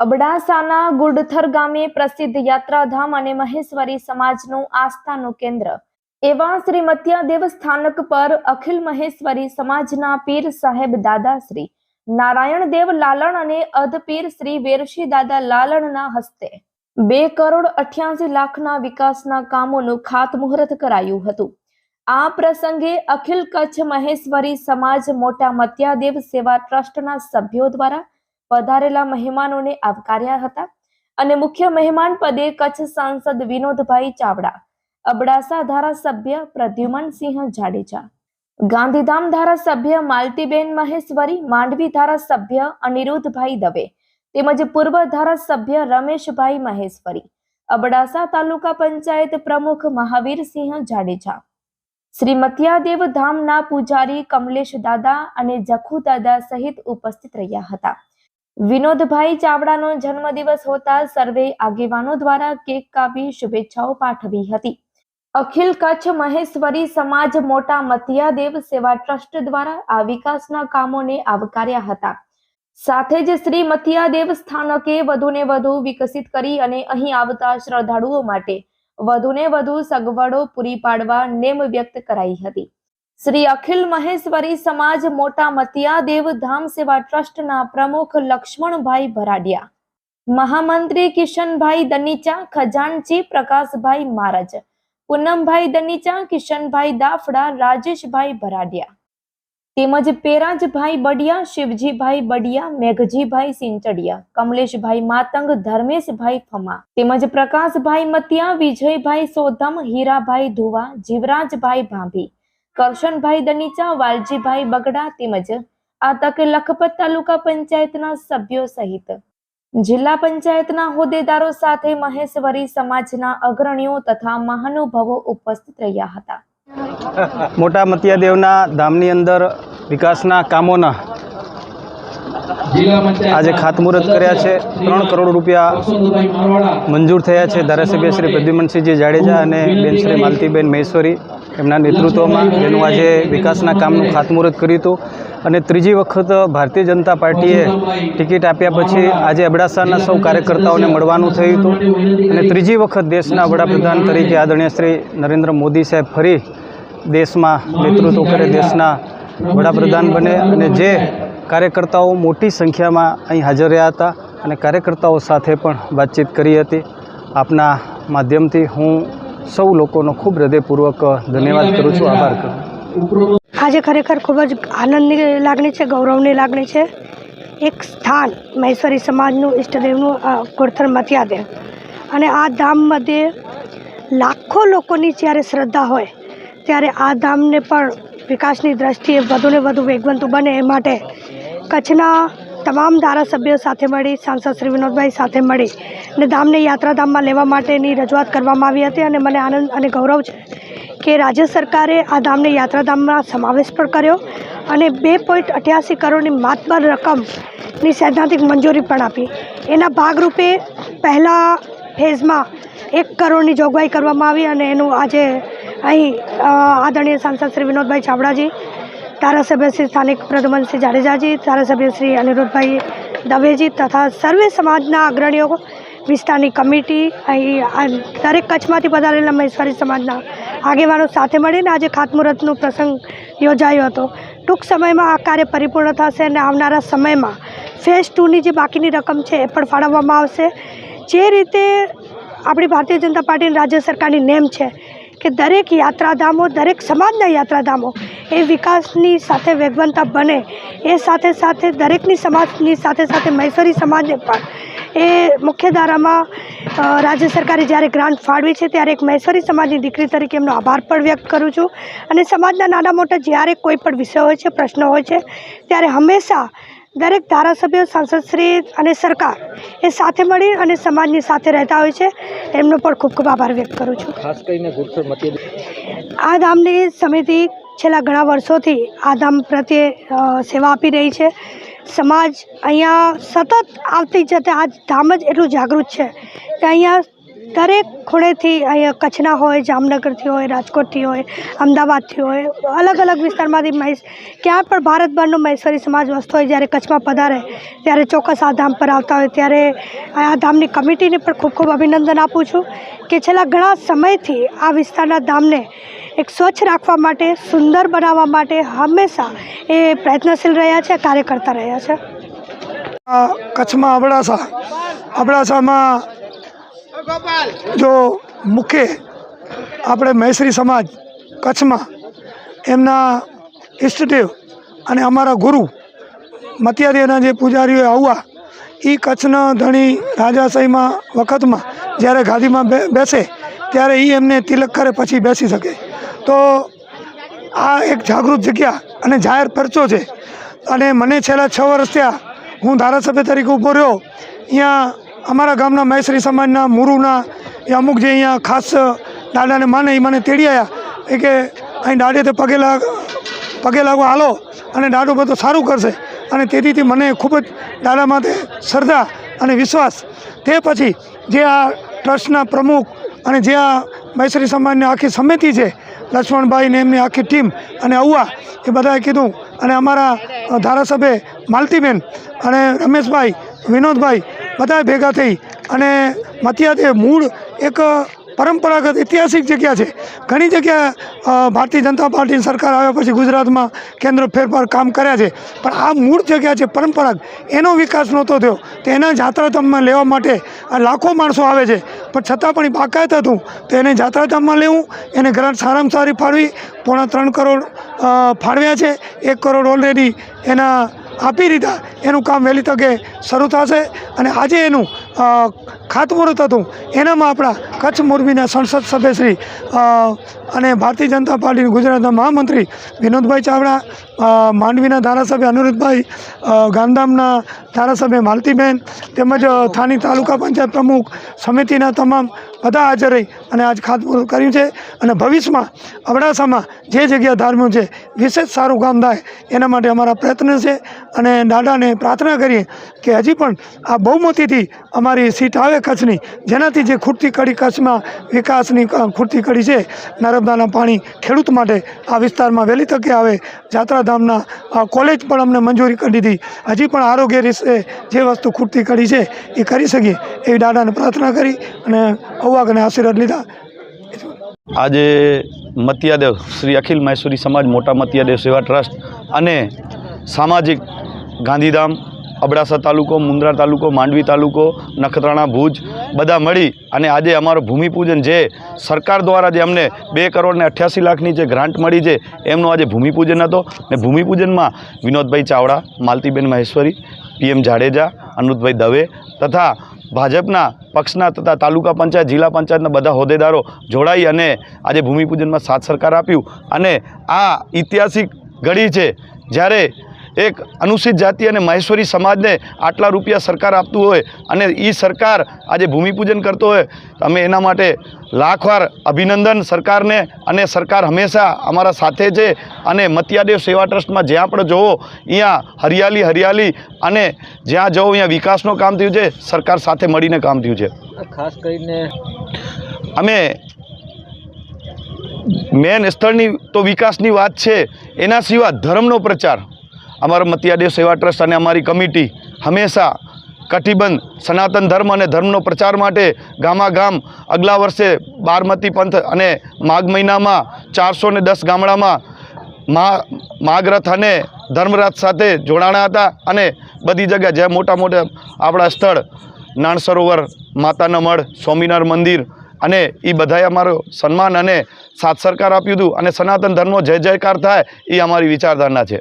અબડાસાના ગુડથર ગામે પ્રસિદ્ધ યાત્રાધામ અને મહેશ્વરી સમાજનું આસ્થાનું કેન્દ્ર. એવા શ્રી મત્યાદેવ સ્થાનક પર અખિલ મહેશ્વરી સમાજના પીર સાહેબ દાદાશ્રી, નારાયણ દેવ લાલણ અને અધપીર શ્રી વેરશી દાદા લાલણના હસ્તે બે કરોડ અઠ્યાસી લાખના વિકાસના કામોનું ખાતમુહૂર્ત કરાયું હતું. આ પ્રસંગે અખિલ કચ્છ મહેશ્વરી સમાજ મોટા મત્યાદેવ સેવા ટ્રસ્ટના સભ્યો દ્વારા પધારેલા મહેમાનોને આવકાર્યા હતા અને મુખ્ય મહેમાન પદે કચ્છ સાંસદ વિનોદભાઈ ચાવડા, અબડાસા ધારાસભ્ય પ્રદ્યુમનસિંહ જાડેજા, ગાંધીધામ ધારાસભ્ય માલતીબેન મહેશ્વરી, માંડવી ધારાસભ્ય અનિરુદ્ધભાઈ દવે, તેમજ પૂર્વ ધારાસભ્ય રમેશભાઈ મહેશ્વરી, અબડાસા તાલુકા પંચાયત પ્રમુખ મહાવીરસિંહ જાડેજા શ્રી મતિયાદેવ ધામના પૂજારી કમલેશ દાદા અને જખુ દાદા સહિત ઉપસ્થિત રહ્યા હતા. વિનોદભાઈ ચાવડાનો જન્મદિવસ હોતા સર્વે આગેવાનો દ્વારા કેક કાપી શુભેચ્છાઓ પાઠવી હતી. અખિલ કચ્છ મહેશ્વરી સમાજ મોટા મતિયાદેવ સેવા ટ્રસ્ટ દ્વારા આ વિકાસના કામોને આવકાર્યા હતા. સાથે જ શ્રી મતિયાદેવ સ્થાનકે વધુને વધુ વિકસિત કરી અને અહીં આવતા શ્રદ્ધાળુઓ માટે વધુને વધુ સગવડો પૂરી પાડવા નેમ વ્યક્ત કરાઈ હતી. શ્રી અખિલ મહેશ્વરી સમાજ મોટા મતિયાદેવ ધામ સેવા ટ્રસ્ટના પ્રમુખ લક્ષ્મણભાઈ ભરાડિયા, મહામંત્રી કિશનભાઈ દનીચા, ખજાનચી પ્રકાશભાઈ મહારાજ પૂનમભાઈ દનીચા, કિશનભાઈ દાફડા, રાજેશભાઈ ભરાડિયા, તેમજ પેરાજભાઈ બડિયા શિવજીભાઈ બડિયા મેઘજીભાઈ સિંચડિયા, કમલેશભાઈ માતંગ, ધર્મેશભાઈ ફમા તેમજ પ્રકાશભાઈ મતિયા, વિજયભાઈ સોધમ, હીરાભાઈ ધુવા, જીવરાજભાઈ ભાભી કરશનભાઈ દનીચા વાલજીભાઈ બગડા તેમજ આ તકે લખપત તાલુકા પંચાયતના સભ્યો સહિત. જિલ્લા પંચાયતના હોદ્દેદારો સાથે મહેશ્વરી સમાજના અગ્રણીઓ તથા મહાનુભાવો ઉપસ્થિત રહ્યા હતા. મોટા મતિયાદેવના ધામની અંદર વિકાસના કામોના આજે ખાતમુહૂર્ત કર્યા છે. ત્રણ કરોડ રૂપિયા મંજૂર થયા છે ધારાસભ્ય શ્રી પ્રદ્યુમનસિંહજી જાડેજા અને બેન શ્રી માલતીબેન મહેશ્વરી. એમના નેતૃત્વમાં જેનું આજે વિકાસના કામનું ખાતમુહૂર્ત કર્યું હતું. અને ત્રીજી વખત ભારતીય જનતા પાર્ટીએ ટિકિટ આપ્યા પછી આજે અબડાસાના સૌ કાર્યકર્તાઓને મળવાનું થયું હતું. અને ત્રીજી વખત દેશના વડાપ્રધાન તરીકે આદરણીય શ્રી નરેન્દ્ર મોદી સાહેબ ફરી દેશમાં નેતૃત્વ કરે, દેશના વડાપ્રધાન બને અને જે કાર્યકર્તાઓ મોટી સંખ્યામાં અહીં હાજર રહ્યા હતા અને કાર્યકર્તાઓ સાથે પણ વાતચીત કરી હતી. આપના માધ્યમથી હું સૌ લોકોનો ખૂબ હૃદયપૂર્વક ધન્યવાદ કરું છું. આભાર કરું. આજે ખરેખર ખૂબ જ આનંદની લાગણી છે ગૌરવની લાગણી છે. એક સ્થાન મહેશ્વરી સમાજનું ઈષ્ટદેવનું અ, મથિયાદેવ અને આ ધામ મધ્યે લાખો લોકોની જ્યારે શ્રદ્ધા હોય ત્યારે આ ધામને પણ વિકાસની દ્રષ્ટિએ વધુને વધુ વેગવંતું બને એ માટે કચ્છના તમામ ધારાસભ્યો સાથે મળી, સાંસદ શ્રી વિનોદભાઈ સાથે મળી અને ધામને યાત્રાધામમાં લેવા માટેની રજૂઆત કરવામાં આવી હતી અને મને આનંદ અને ગૌરવ છે કે રાજ્ય સરકારે આ ધામને યાત્રાધામમાં સમાવેશ પણ કર્યો અને બે પોઈન્ટ અઠ્યાસી કરોડની માતબર રકમની સૈદ્ધાંતિક મંજૂરી પણ આપી. એના ભાગરૂપે પહેલાં ફેઝમાં એક કરોડની જોગવાઈ કરવામાં આવી અને એનું આજે અહીં આદરણીય સાંસદ શ્રી વિનોદભાઈ ચાવડાજી ધારાસભ્ય શ્રી સ્થાનિક પ્રદ્યુમનસિંહ જાડેજાજી, ધારાસભ્ય શ્રી અનિરુદ્ધભાઈ દવેજી તથા સર્વે સમાજના અગ્રણીઓ, વિસ્તારની કમિટી, અહીં દરેક કચ્છમાંથી પધારેલા મહેશ્વરી સમાજના આગેવાનો સાથે મળીને આજે ખાતમુહૂર્તનો પ્રસંગ યોજાયો હતો. ટૂંક સમયમાં આ કાર્ય પરિપૂર્ણ થશે અને આવનારા સમયમાં ફેઝ ટુની જે બાકીની રકમ છે એ પણ ફાળવવામાં આવશે. જે રીતે આપણી ભારતીય જનતા પાર્ટીની રાજ્ય સરકારની નેમ છે કે દરેક યાત્રાધામો, દરેક સમાજના યાત્રાધામો એ વિકાસની સાથે વેગવંતા બને. એ સાથે સાથે દરેકની સમાજની સાથે સાથે મહેશ્વરી સમાજને પણ. એ મુખ્ય ધારામાં રાજ્ય સરકારે જ્યારે ગ્રાન્ટ ફાળવી છે ત્યારે એક મહેશ્વરી સમાજની દીકરી તરીકે એમનો આભાર પણ વ્યક્ત કરું છું. અને સમાજના નાના મોટા જ્યારે કોઈ પણ વિષય હોય છે, પ્રશ્નો હોય છે, ત્યારે હંમેશા દરેક ધારાસભ્યો સાંસદશ્રી અને સરકાર એ સાથે મળી અને સમાજની સાથે રહેતા હોય છે. એમનો પણ ખૂબ ખૂબ આભાર વ્યક્ત કરું છું. ખાસ કરીને આ ધામની સમિતિ છેલ્લા ઘણા વર્ષોથી આ ધામ પ્રત્યે સેવા આપી રહી છે. સમાજ અહીંયા સતત આવતી જતા આ ધામ જ એટલું જાગૃત છે કે અહીંયા દરેક ખૂણેથી અહીંયા કચ્છના હોય, જામનગરથી હોય, રાજકોટથી હોય, અમદાવાદથી હોય, અલગ અલગ વિસ્તારમાંથી મહેશ, ક્યાં પણ ભારતભરનો મહેશ્વરી સમાજ વસતો હોય, જ્યારે કચ્છમાં પધારે, ત્યારે ચોક્કસ આ ધામ પર આવતા હોય. ત્યારે આ ધામની કમિટીને પણ ખૂબ ખૂબ અભિનંદન આપું છું કે છેલ્લા ઘણા સમયથી આ વિસ્તારના ધામને એક સ્વચ્છ રાખવા માટે, સુંદર બનાવવા માટે હંમેશા એ પ્રયત્નશીલ રહ્યા છે, કાર્ય કરતા રહ્યા છે. કચ્છમાં અબડાસા, અબડાસામાં જો મુખ્ય આપણે મહેશ્રી સમાજ કચ્છમાં એમના ઇષ્ટદેવ અને અમારા ગુરુ મતિયારીના જે પૂજારીઓ આવવા એ કચ્છના ધણી રાજાશાહીમાં વખતમાં જ્યારે ગાદીમાં બેસે ત્યારે એ એમને તિલક કરે પછી બેસી શકે. તો આ એક જાગૃત જગ્યા અને જાહેર પરચો છે. અને મને છેલ્લા છ વર્ષ થયા હું ધારાસભ્ય તરીકે ઊભો રહ્યો. અહીંયા અમારા ગામના મહેશ્રી સમાજના, મુરુના, એ અમુક જે અહીંયા ખાસ દાદાને માને, એ મને તેડી આવ્યા એ કે અહીં દાડે પગે લાગ, પગે લાગવા હાલો અને દાડો બધું સારું કરશે. અને તેથી મને ખૂબ જ દાદા માટે શ્રદ્ધા અને વિશ્વાસ. તે પછી જે આ ટ્રસ્ટના પ્રમુખ અને જે આ મૈસરી સમાજની આખી સમિતિ છે, લક્ષ્મણભાઈ એમની આખી ટીમ અને અવવા, એ બધાએ કીધું. અને અમારા ધારાસભ્ય માલતીબેન અને રમેશભાઈ, વિનોદભાઈ બધાએ ભેગા થઈ અને મતિયાદે મૂળ એક પરંપરાગત ઐતિહાસિક જગ્યા છે. ઘણી જગ્યા ભારતીય જનતા પાર્ટીની સરકાર આવ્યા પછી ગુજરાતમાં કેન્દ્ર ફેરફાર કામ કર્યા છે. પણ આ મૂળ જગ્યા છે પરંપરાગત એનો વિકાસ નહોતો થયો. તો એના જાત્રાધામમાં લેવા માટે લાખો માણસો આવે છે. પણ છતાં પણ એ બાકાયત હતું. તો એને જાત્રાધામમાં લેવું, એને ગ્રાન્ટ સારામાં સારી ફાળવી. પોણા ત્રણ કરોડ ફાળવ્યા છે. એક કરોડ ઓલરેડી એના આપી દીધા. એનું કામ વહેલી તકે શરૂ થશે અને આજે એનું ખાતમુહૂર્ત હતું. એનામાં આપણા કચ્છ મોરબીના સંસદ સભ્યશ્રી અને ભારતીય જનતા પાર્ટીના ગુજરાતના મહામંત્રી વિનોદભાઈ ચાવડા માંડવીના ધારાસભ્ય અનિરુદ્ધભાઈ ગાંધામના ધારાસભ્ય માલતીબેન, તેમજ સ્થાનિક તાલુકા પંચાયત પ્રમુખ સમિતિના તમામ બધા હાજર રહી અને આજ ખાતમુહૂર્ત કર્યું છે. અને ભવિષ્યમાં અબડાસામાં જે જગ્યા ધાર્મ્યું છે, વિશેષ સારું કામ થાય એના માટે અમારા પ્રયત્ન છે. અને દાદાને પ્રાર્થના કરીએ કે હજી પણ આ બહુમતીથી અમારી સીટ આવે કચ્છની જેનાથી જે ખૂટતી કડી કચ્છમાં વિકાસની ખૂટતી કડી છે નર્મદાના પાણી ખેડૂત માટે આ વિસ્તારમાં વહેલી તકે આવે. જાત્રાધામના અ, કોલેજ પણ અમને મંજૂરી કરી દીધી. હજી પણ આરોગ્ય રીતે જે વસ્તુ ખૂટતી કડી છે એ કરી શકીએ એવી દાદાને પ્રાર્થના કરી અને અવાગને આશીર્વાદ લીધા. આજે મતિયાદેવ શ્રી અખિલ મહેશ્વરી સમાજ મોટા મતિયાદેવ સેવા ટ્રસ્ટ અને સામાજિક ગાંધીધામ અબડાસા તાલુકો મુન્દ્રા તાલુકો, માંડવી તાલુકો, નખત્રાણા, ભુજ, બધા મળી અને આજે અમારું ભૂમિપૂજન જે સરકાર દ્વારા જે અમને બે કરોડ ને અઠ્યાસી લાખની જે ગ્રાન્ટ મળી છે, એમનો આજે ભૂમિપૂજન હતો. ને ભૂમિપૂજનમાં વિનોદભાઈ ચાવડા, માલતીબેન મહેશ્વરી, પીએમ જાડેજા અનુદભાઈ દવે તથા ભાજપના પક્ષના તથા તાલુકા પંચાયત, જિલ્લા પંચાયતના બધા હોદ્દેદારો જોડાઈ અને આજે ભૂમિપૂજનમાં સાથ સરકાર આપ્યું. અને આ ઐતિહાસિક ઘડી છે, જ્યારે એક અનુસૂચિત જાતિ અને મહેશ્વરી સમાજને આટલા રૂપિયા સરકાર આપતું હોય અને એ સરકાર આજે ભૂમિપૂજન કરતો હોય અમે એના માટે લાખવાર અભિનંદન સરકારને અને સરકાર હંમેશા અમારા સાથે છે અને મતિયાદેવ સેવા ટ્રસ્ટમાં જ્યાં પણ જોવો અહીંયા હરિયાળી હરિયાળી અને જ્યાં જવો અહીંયા વિકાસનું કામ થયું છે સરકાર સાથે મળીને કામ થયું છે. ખાસ કરીને અમે મેન સ્થળની તો વિકાસની વાત છે એના સિવાય ધર્મનો પ્રચાર. અમારા મતિયાદેવ સેવા ટ્રસ્ટ અને અમારી કમિટી હંમેશા કટિબંધ, સનાતન ધર્મ અને ધર્મનો પ્રચાર માટે ગામા ગામ અગલા વર્ષે બારમતી પંથ અને માઘ મહિનામાં ચારસો દસ ગામડામાં મા માઘરથ અને ધર્મરથ સાથે જોડાણા હતા અને બધી જગ્યા જ્યાં મોટા મોટા આપણા સ્થળ નાણ સરોવર માતાના મઢ, સ્વામિનારાયણ મંદિર અને એ બધાએ અમારો સન્માન અને સાથ સરકાર આપ્યું હતું અને સનાતન ધર્મનો જય જયકાર થાય એ અમારી વિચારધારણા છે.